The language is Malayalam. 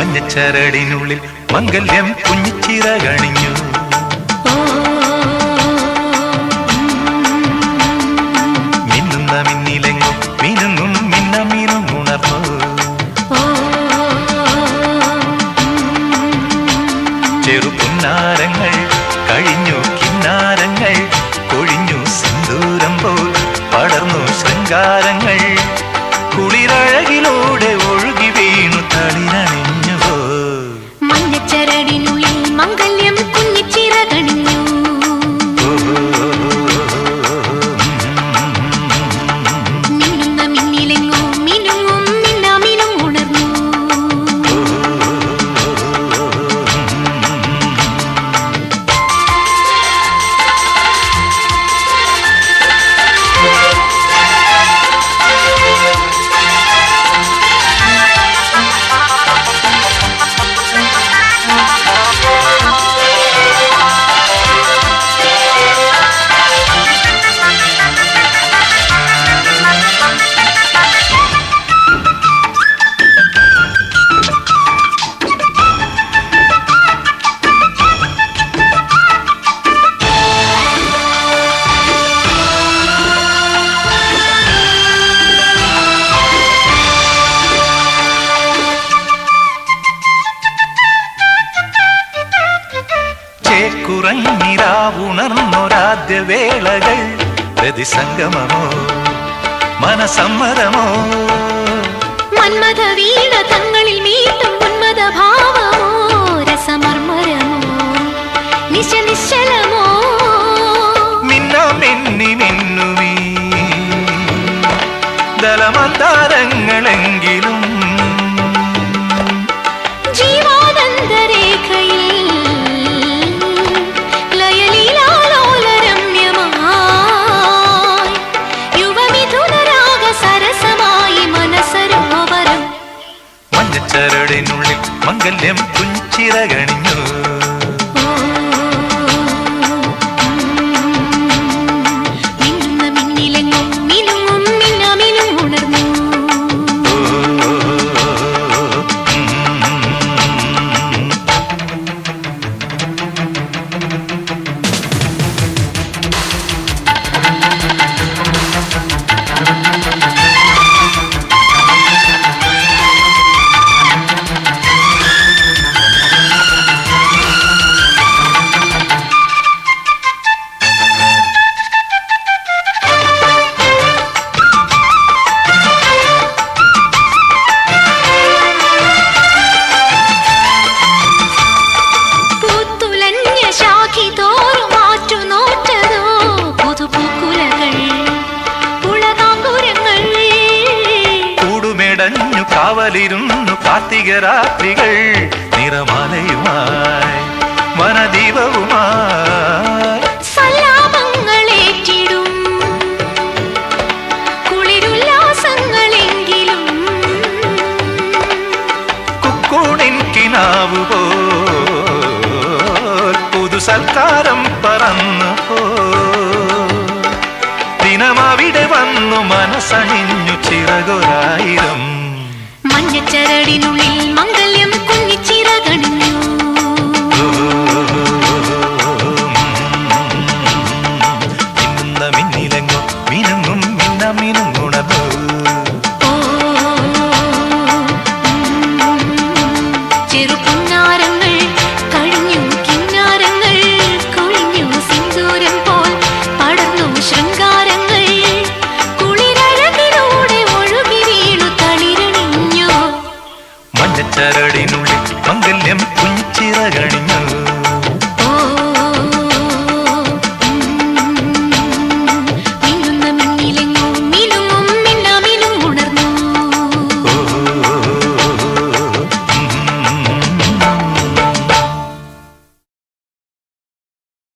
മഞ്ഞച്ചരടിനുള്ളിൽ മംഗല്യം കുഞ്ഞിച്ചിറകണിഞ്ഞു മിന്നുന്ന മിന്നിലെങ്ങും മിനുന്നും മിന്ന മീനും ഉണർന്നു ചെറുപുന്നാരങ്ങൾ കഴിഞ്ഞു കിന്നാരങ്ങൾ കൊഴിഞ്ഞു സിന്ദൂരം പോൽ പടർന്നു ശൃംഗാരങ്ങൾ. ചേക്കുറങ്ങിരാവുണർന്നൊരാദ്യ വേളകൾ പ്രതിസംഗമമോ? മനസമ്മതമോ? മന്മഥ വീണ തങ്ങളിൽ മീട്ടും ഉന്മത ഭാവമോ രസമർമ്മരമോ? നിശ നിശ്ചലമോ മിന്ന മിന്നി മിന്നുമീ ദലമന്താരങ്ങളെങ്കിലും മഞ്ഞച്ചരടിനുള്ളിൽ മംഗല്യം കുഞ്ചിറകണിഞ്ഞു കാവലിരുന്നു കാർത്തിക രാത്രികൾ നിറമാലയുമായി വനദീപവുമായി. സൽക്കാരം പറന്നു പോ ദിനമവിടെ വന്നു മനസ്സണിഞ്ഞു ചിറകൊരായിരം മഞ്ഞച്ചരടിനുള്ളിൽ മംഗല്യം തളിരണിഞ്ഞു മഞ്ഞച്ചരടിനുള്ളിൽ മംഗല്യം കുഞ്ചിറകണിഞ്ഞു